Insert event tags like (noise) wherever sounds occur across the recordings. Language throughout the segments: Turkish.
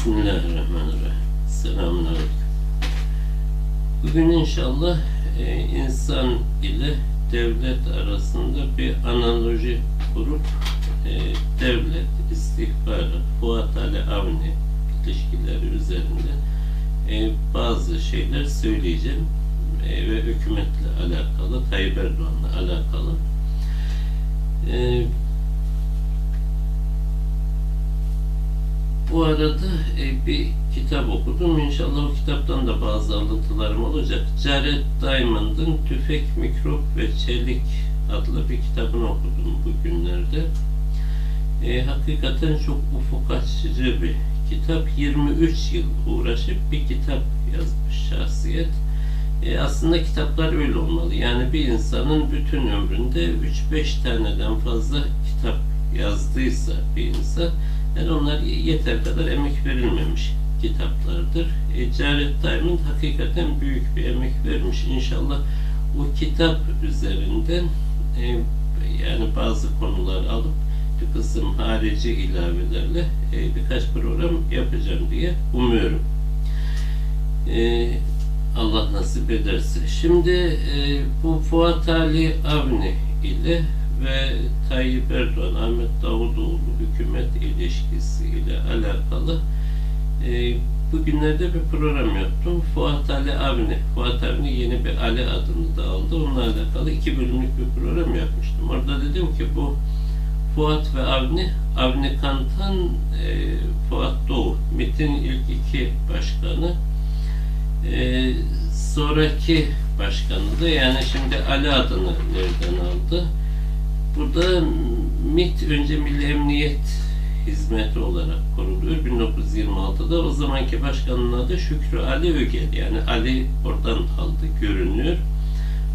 Bismillahirrahmanirrahim. Selamünaleyküm. Bugün inşallah e, insan ile devlet arasında bir analoji kurup e, devlet, istihbarat, Fuat Ali Avni ilişkileri üzerinde e, bazı şeyler söyleyeceğim e, ve hükümetle alakalı, Tayyip Erdoğan'la alakalı. E, Bu arada e, bir kitap okudum. İnşallah o kitaptan da bazı alıntılarım olacak. Jared Diamond'ın Tüfek, Mikrop ve Çelik adlı bir kitabını okudum bugünlerde. E, hakikaten çok ufuk açıcı bir kitap. 23 yıl uğraşıp bir kitap yazmış şahsiyet. E, aslında kitaplar öyle olmalı. Yani bir insanın bütün ömründe 3-5 taneden fazla kitap yazdıysa bir insan yani onlar yeter kadar emek verilmemiş kitaplardır. E, Jared Diamond hakikaten büyük bir emek vermiş. İnşallah o kitap üzerinden e, yani bazı konular alıp bir kısım harici ilavelerle e, birkaç program yapacağım diye umuyorum. E, Allah nasip ederse. Şimdi e, bu Fuat Ali Avni ile ve Tayyip Erdoğan, Ahmet Davutoğlu hükümet ilişkisi ile alakalı e, bugünlerde bir program yaptım. Fuat Ali Avni. Fuat Avni yeni bir Ali adını da aldı. Onunla alakalı iki bölümlük bir program yapmıştım. Orada dedim ki bu Fuat ve Avni, Avni Kantan, e, Fuat Doğu, MİT'in ilk iki başkanı. E, sonraki başkanı da yani şimdi Ali adını nereden aldı? Burada MİT önce Milli Emniyet Hizmeti olarak kuruluyor 1926'da. O zamanki başkanın adı Şükrü Ali Ögel. Yani Ali oradan aldı görünüyor.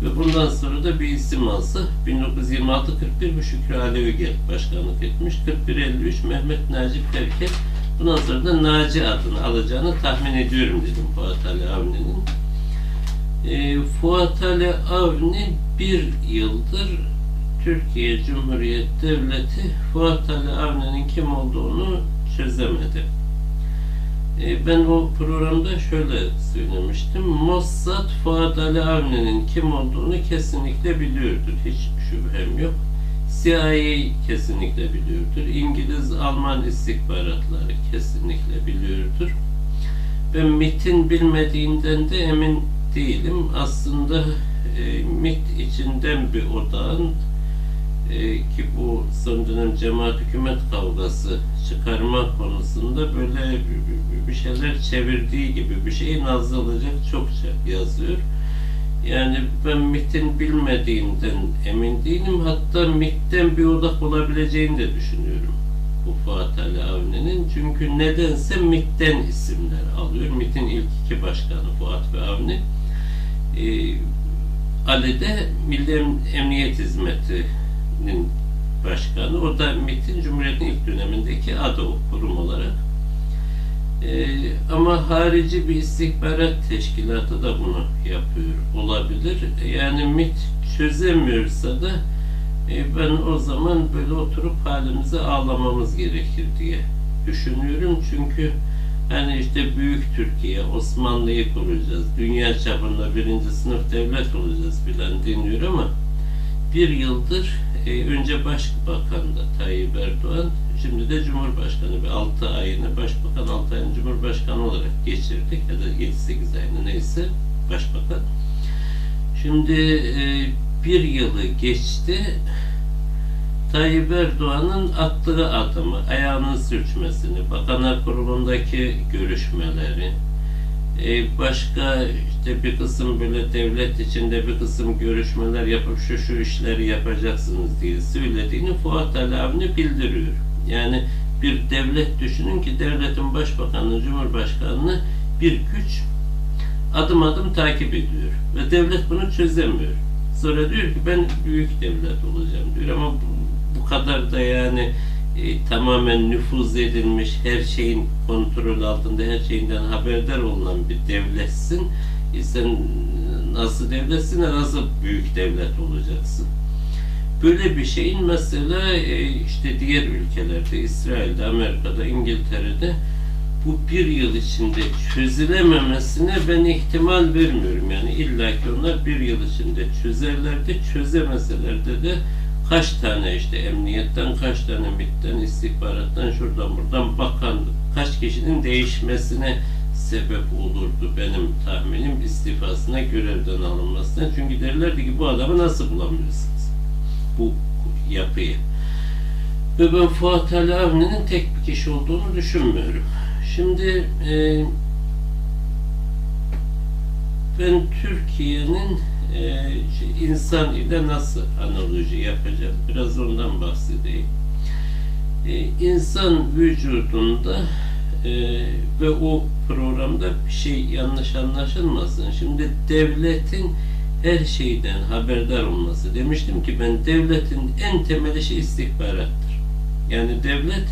Ve bundan sonra da bir isim alsa 1926-41 bu Şükrü Ali Ögel başkanlık etmiş. 41-53 Mehmet Naci Perker bundan sonra da Naci adını alacağını tahmin ediyorum dedim Fuat Ali Avni'nin. E, Fuat Ali Avni bir yıldır Türkiye Cumhuriyet Devleti Fuat Ali Avni'nin kim olduğunu çözemedi. E, ben o programda şöyle söylemiştim. Mossad Fuat Ali Avni'nin kim olduğunu kesinlikle biliyordur. Hiç şüphem yok. CIA kesinlikle biliyordur. İngiliz, Alman istihbaratları kesinlikle biliyordur. Ben MIT'in bilmediğinden de emin değilim. Aslında e, MIT içinden bir odağın e, ki bu son dönem cemaat hükümet kavgası çıkarma konusunda böyle bir şeyler çevirdiği gibi bir şey Nazlı olacak çokça yazıyor. Yani ben MIT'in bilmediğinden emin değilim. Hatta MIT'ten bir odak olabileceğini de düşünüyorum. Bu Fuat Ali Avni'nin. Çünkü nedense MIT'ten isimler alıyor. MIT'in ilk iki başkanı Fuat ve Avni. Ee, Ali de Milli Emniyet Hizmeti başkanı. O da MİT'in Cumhuriyet'in ilk dönemindeki adı o kurum olarak. Ee, ama harici bir istihbarat teşkilatı da bunu yapıyor olabilir. Yani MİT çözemiyorsa da e, ben o zaman böyle oturup halimize ağlamamız gerekir diye düşünüyorum. Çünkü hani işte büyük Türkiye, Osmanlı'yı kuracağız, dünya çapında birinci sınıf devlet olacağız filan deniyor ama bir yıldır e, önce Başbakan da Tayyip Erdoğan, şimdi de Cumhurbaşkanı bir 6 ayını Başbakan 6 ayını Cumhurbaşkanı olarak geçirdik ya da 7-8 ayını neyse Başbakan. Şimdi e, bir yılı geçti. Tayyip Erdoğan'ın attığı adımı, ayağının sürçmesini, Bakanlar Kurulu'ndaki görüşmeleri, e, başka işte bir kısım böyle devlet içinde bir kısım görüşmeler yapıp şu şu işleri yapacaksınız diye söylediğini Fuat Ali Avni bildiriyor. Yani bir devlet düşünün ki devletin başbakanını, cumhurbaşkanını bir güç adım adım takip ediyor. Ve devlet bunu çözemiyor. Sonra diyor ki ben büyük devlet olacağım diyor ama bu kadar da yani e, tamamen nüfuz edilmiş, her şeyin kontrol altında, her şeyinden haberdar olunan bir devletsin. E, sen nasıl devletsin, nasıl büyük devlet olacaksın? Böyle bir şeyin mesela e, işte diğer ülkelerde, İsrail'de, Amerika'da, İngiltere'de bu bir yıl içinde çözülememesine ben ihtimal vermiyorum. Yani illaki onlar bir yıl içinde çözerlerdi. Çözemeselerdi de kaç tane işte emniyetten, kaç tane MİT'ten, istihbarattan, şuradan buradan bakan kaç kişinin değişmesine sebep olurdu benim tahminim istifasına görevden alınmasına. Çünkü derlerdi ki bu adamı nasıl bulamıyorsunuz? Bu yapıyı. Ve ben Fuat Ali Avni'nin tek bir kişi olduğunu düşünmüyorum. Şimdi e, ben Türkiye'nin e, insan ile nasıl analoji yapacağım? Biraz ondan bahsedeyim. E, insan vücudunda e, ve o programda bir şey yanlış anlaşılmasın. Şimdi devletin her şeyden haberdar olması. Demiştim ki ben devletin en temeli şey istihbarattır. Yani devlet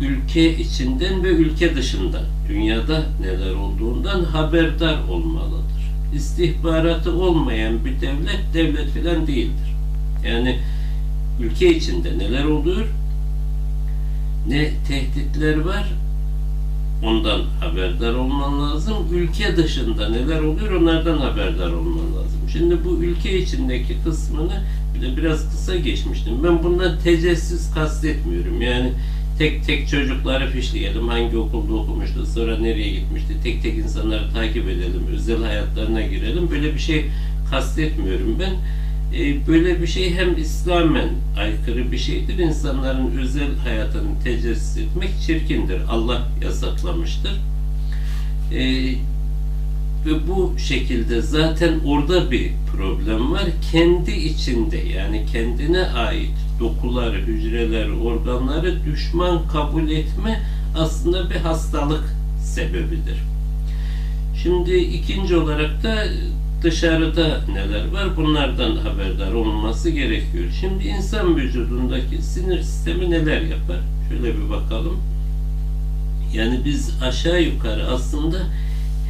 ülke içinden ve ülke dışından dünyada neler olduğundan haberdar olmalıdır. İstihbaratı olmayan bir devlet devlet filan değildir. Yani ülke içinde neler oluyor? Ne tehditler var? Ondan haberdar olman lazım. Ülke dışında neler oluyor? Onlardan haberdar olman lazım. Şimdi bu ülke içindeki kısmını bir de biraz kısa geçmiştim. Ben bundan tecessiz kastetmiyorum. Yani tek tek çocukları fişleyelim. Hangi okulda okumuştu, sonra nereye gitmişti. Tek tek insanları takip edelim. Özel hayatlarına girelim. Böyle bir şey kastetmiyorum ben. Ee, böyle bir şey hem İslamen aykırı bir şeydir. İnsanların özel hayatını tecessüs etmek çirkindir. Allah yasaklamıştır. Ee, ve bu şekilde zaten orada bir problem var. Kendi içinde yani kendine ait dokuları, hücreleri, organları düşman kabul etme aslında bir hastalık sebebidir. Şimdi ikinci olarak da dışarıda neler var bunlardan haberdar olması gerekiyor. Şimdi insan vücudundaki sinir sistemi neler yapar? Şöyle bir bakalım. Yani biz aşağı yukarı aslında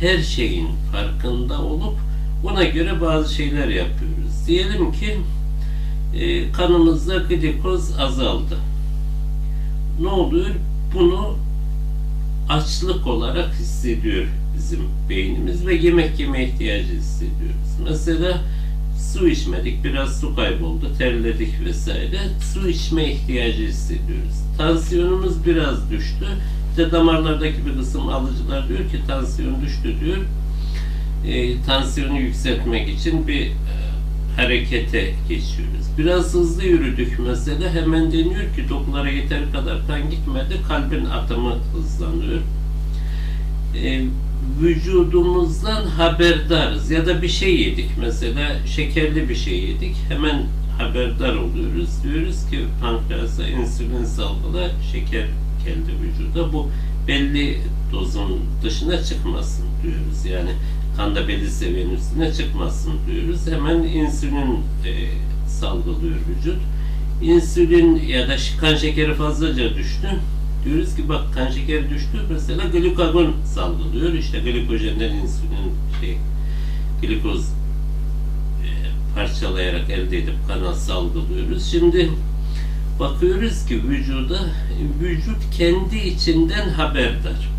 her şeyin farkında olup ona göre bazı şeyler yapıyoruz. Diyelim ki e, kanımızda glikoz azaldı. Ne oluyor? Bunu açlık olarak hissediyor bizim beynimiz ve yemek yeme ihtiyacı hissediyoruz. Mesela su içmedik, biraz su kayboldu, terledik vesaire. Su içme ihtiyacı hissediyoruz. Tansiyonumuz biraz düştü. İşte damarlardaki bir kısım alıcılar diyor ki tansiyon düştü diyor. E, tansiyonu yükseltmek için bir e, harekete geçiyoruz. Biraz hızlı yürüdük mesela hemen deniyor ki dokulara yeter kadar kan gitmedi, kalbin atımı hızlanıyor. E, vücudumuzdan haberdarız ya da bir şey yedik mesela şekerli bir şey yedik hemen haberdar oluyoruz. Diyoruz ki pankreasa insülin salgıla şeker geldi vücuda. Bu belli dozun dışına çıkmasın diyoruz. Yani kanda belli seviyenin üstüne çıkmasın diyoruz. Hemen insülin e, salgılıyor vücut. İnsülin ya da kan şekeri fazlaca düştü. Diyoruz ki bak kan şekeri düştü mesela glikagon salgılıyor. İşte glikojenden insülin şey glikoz e, parçalayarak elde edip kana salgılıyoruz. Şimdi bakıyoruz ki vücuda vücut kendi içinden haberdar.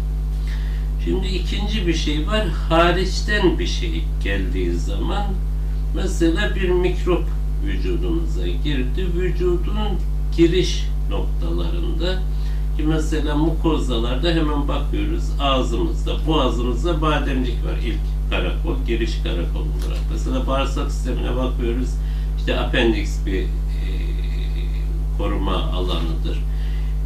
Şimdi ikinci bir şey var. Hariçten bir şey geldiği zaman mesela bir mikrop vücudumuza girdi. Vücudun giriş noktalarında ki mesela mukozalarda hemen bakıyoruz ağzımızda, boğazımızda bademcik var ilk karakol, giriş karakol olarak. Mesela bağırsak sistemine bakıyoruz. İşte appendix bir koruma alanıdır.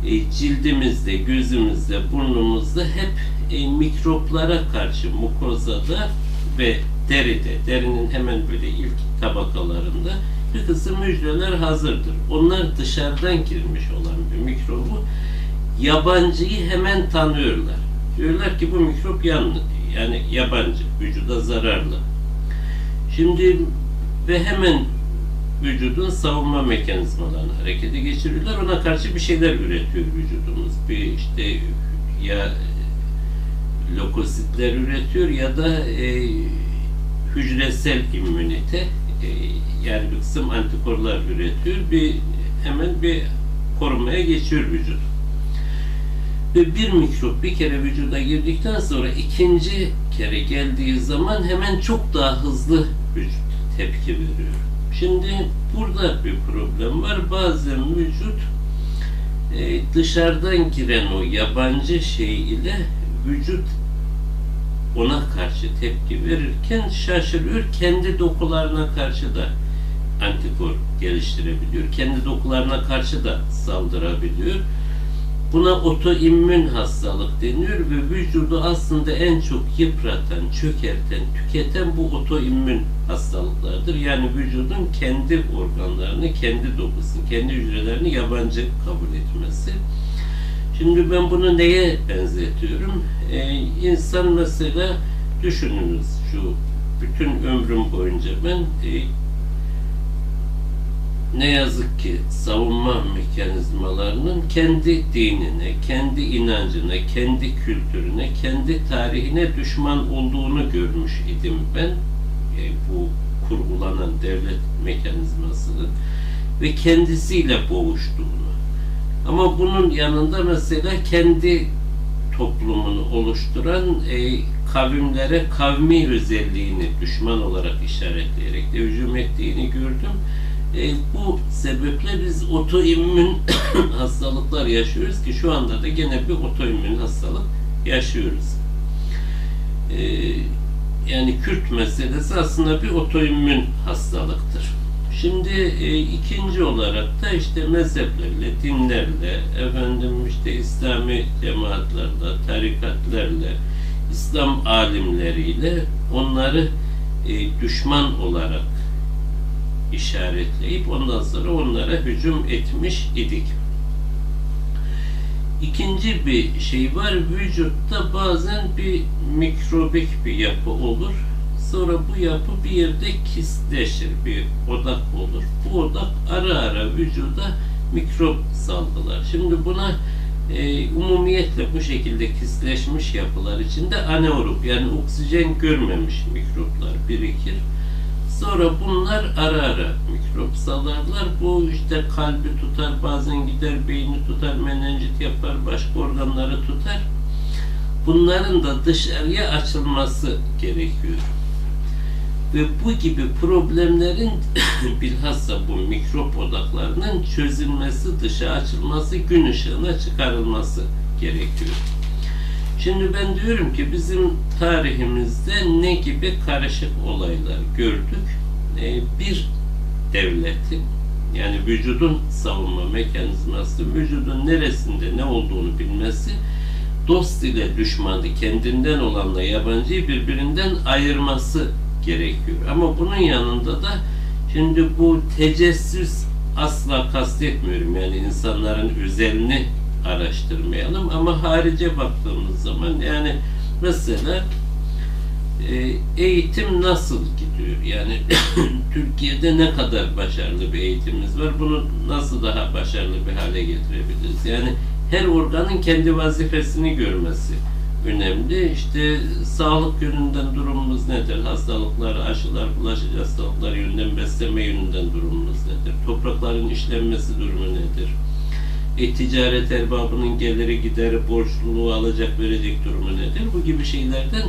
E, cildimizde, gözümüzde, burnumuzda hep e, mikroplara karşı mukozada ve deride, derinin hemen böyle ilk tabakalarında bir kısım hücreler hazırdır. Onlar dışarıdan girmiş olan bir mikrobu yabancıyı hemen tanıyorlar. Diyorlar ki bu mikrop yanlı, yani yabancı, vücuda zararlı. Şimdi ve hemen vücudun savunma mekanizmalarını harekete geçiriyorlar. Ona karşı bir şeyler üretiyor vücudumuz. Bir işte ya lokositler üretiyor ya da e, hücresel immünite e, yani bir kısım antikorlar üretiyor. Bir hemen bir korumaya geçiyor vücut. Ve bir mikrop bir kere vücuda girdikten sonra ikinci kere geldiği zaman hemen çok daha hızlı vücut tepki veriyor. Şimdi burada bir problem var. Bazen vücut e, dışarıdan giren o yabancı şey ile vücut ona karşı tepki verirken şaşırıyor. Kendi dokularına karşı da antikor geliştirebiliyor. Kendi dokularına karşı da saldırabiliyor. Buna otoimmün hastalık deniyor ve vücudu aslında en çok yıpratan, çökerten, tüketen bu otoimmün hastalıklardır. Yani vücudun kendi organlarını, kendi dokusunu, kendi hücrelerini yabancı kabul etmesi. Şimdi ben bunu neye benzetiyorum? Ee, insan mesela düşününüz şu bütün ömrüm boyunca ben e, ne yazık ki savunma mekanizmalarının kendi dinine, kendi inancına, kendi kültürüne, kendi tarihine düşman olduğunu görmüş idim ben. E, bu kurgulanan devlet mekanizmasının ve kendisiyle boğuştuğunu. Ama bunun yanında mesela kendi toplumunu oluşturan e, kavimlere kavmi özelliğini düşman olarak işaretleyerek de hücum ettiğini gördüm. E, bu sebeple biz otoimmün (coughs) hastalıklar yaşıyoruz ki şu anda da gene bir otoimmün hastalık yaşıyoruz. E, yani Kürt meselesi aslında bir otoimmün hastalıktır. Şimdi e, ikinci olarak da işte mezheplerle, dinlerle, efendim işte İslami cemaatlerle, tarikatlerle, İslam alimleriyle onları e, düşman olarak işaretleyip ondan sonra onlara hücum etmiş idik. İkinci bir şey var. Vücutta bazen bir mikrobik bir yapı olur. Sonra bu yapı bir yerde kistleşir, bir odak olur. Bu odak ara ara vücuda mikrop salgılar. Şimdi buna e, umumiyetle bu şekilde kistleşmiş yapılar içinde anaerob yani oksijen görmemiş mikroplar birikir. Sonra bunlar ara ara mikrop salarlar. Bu işte kalbi tutar, bazen gider beyni tutar, menenjit yapar, başka organları tutar. Bunların da dışarıya açılması gerekiyor. Ve bu gibi problemlerin (coughs) bilhassa bu mikrop odaklarının çözülmesi, dışa açılması, gün ışığına çıkarılması gerekiyor. Şimdi ben diyorum ki bizim tarihimizde ne gibi karışık olaylar gördük. Ee, bir devletin yani vücudun savunma mekanizması, vücudun neresinde ne olduğunu bilmesi, dost ile düşmanı kendinden olanla yabancıyı birbirinden ayırması gerekiyor. Ama bunun yanında da şimdi bu tecessüs asla kastetmiyorum. Yani insanların özelini araştırmayalım ama harice baktığımız zaman yani mesela e, eğitim nasıl gidiyor? Yani (coughs) Türkiye'de ne kadar başarılı bir eğitimimiz var? Bunu nasıl daha başarılı bir hale getirebiliriz? Yani her organın kendi vazifesini görmesi önemli. İşte sağlık yönünden durumumuz nedir? Hastalıklar, aşılar, bulaşıcı hastalıklar yönünden, besleme yönünden durumumuz nedir? Toprakların işlenmesi durumu nedir? E-ticaret erbabının geliri, gideri, borçluluğu alacak verecek durumu nedir? Bu gibi şeylerden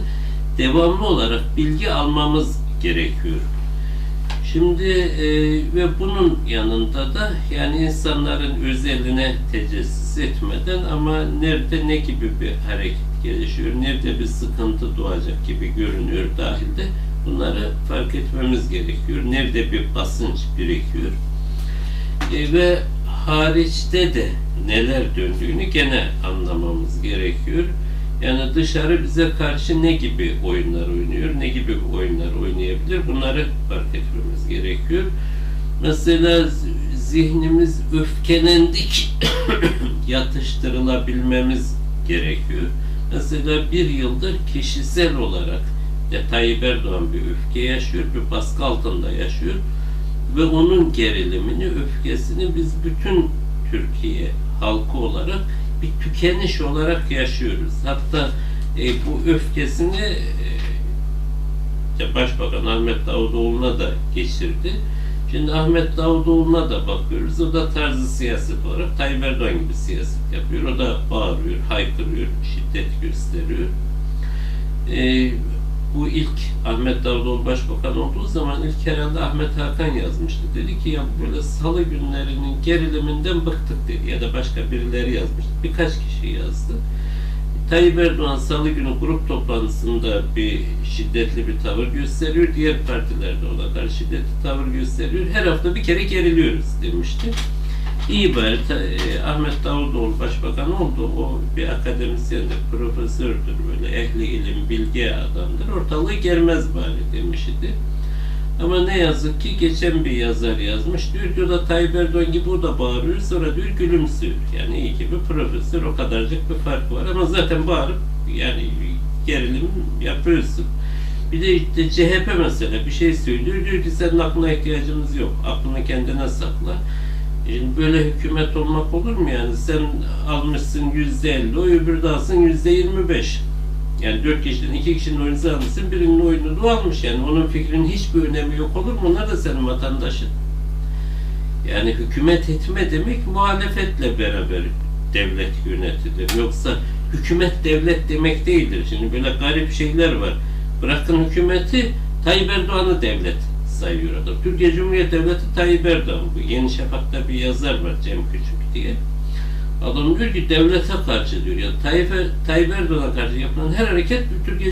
devamlı olarak bilgi almamız gerekiyor. Şimdi e, ve bunun yanında da yani insanların özeline tecessüs etmeden ama nerede ne gibi bir hareket gelişiyor, nerede bir sıkıntı doğacak gibi görünüyor dahilde bunları fark etmemiz gerekiyor. Nerede bir basınç birikiyor e, ve hariçte de neler döndüğünü gene anlamamız gerekiyor. Yani dışarı bize karşı ne gibi oyunlar oynuyor, ne gibi oyunlar oynayabilir bunları fark etmemiz gerekiyor. Mesela zihnimiz öfkelendik (coughs) yatıştırılabilmemiz gerekiyor. Mesela bir yıldır kişisel olarak ya Tayyip Erdoğan bir öfke yaşıyor, bir baskı altında yaşıyor ve onun gerilimini, öfkesini biz bütün Türkiye halkı olarak bir tükeniş olarak yaşıyoruz. Hatta e, bu öfkesini e, Başbakan Ahmet Davutoğlu'na da geçirdi. Şimdi Ahmet Davutoğlu'na da bakıyoruz. O da tarzı siyaset olarak Tayyip Erdoğan gibi siyaset yapıyor. O da bağırıyor, haykırıyor, şiddet gösteriyor. Ee, bu ilk Ahmet Davutoğlu başbakan olduğu zaman ilk herhalde Ahmet Hakan yazmıştı. Dedi ki ya böyle salı günlerinin geriliminden bıktık dedi. Ya da başka birileri yazmıştı. Birkaç kişi yazdı. Tayyip Erdoğan salı günü grup toplantısında bir şiddetli bir tavır gösteriyor. Diğer partilerde ona karşı şiddetli tavır gösteriyor. Her hafta bir kere geriliyoruz demişti. İyi bari ta- e, Ahmet Davutoğlu başbakan oldu. O bir akademisyendir, profesördür böyle ehli ilim, bilgi adamdır. Ortalığı germez bari demişti. Ama ne yazık ki geçen bir yazar yazmış. Diyor ki da Tayyip Erdoğan gibi o da bağırıyor. Sonra diyor gülümsüyor. Yani iyi ki bir profesör o kadarcık bir fark var. Ama zaten bağırıp yani gerilim yapıyorsun. Bir de işte CHP mesela bir şey söylüyor. Diyor ki senin aklına ihtiyacımız yok. Aklını kendine sakla. Şimdi böyle hükümet olmak olur mu yani? Sen almışsın yüzde elli, o öbürü de alsın yüzde yirmi beş. Yani dört kişinin, iki kişinin oyunu almışsın, birinin oyunu da almış. Yani onun fikrinin hiçbir önemi yok olur mu? Onlar da senin vatandaşın. Yani hükümet etme demek muhalefetle beraber devlet yönetilir. Yoksa hükümet devlet demek değildir. Şimdi böyle garip şeyler var. Bırakın hükümeti Tayyip Erdoğan'ı devlet sayıyor adam. Türkiye Cumhuriyet Devleti Tayyip Erdoğan bu. Yeni Şafak'ta bir yazar var Cem Küçük diye. Adam diyor ki devlete karşı diyor. Ya Tayyip, Tayyip Erdoğan'a karşı yapılan her hareket Türkiye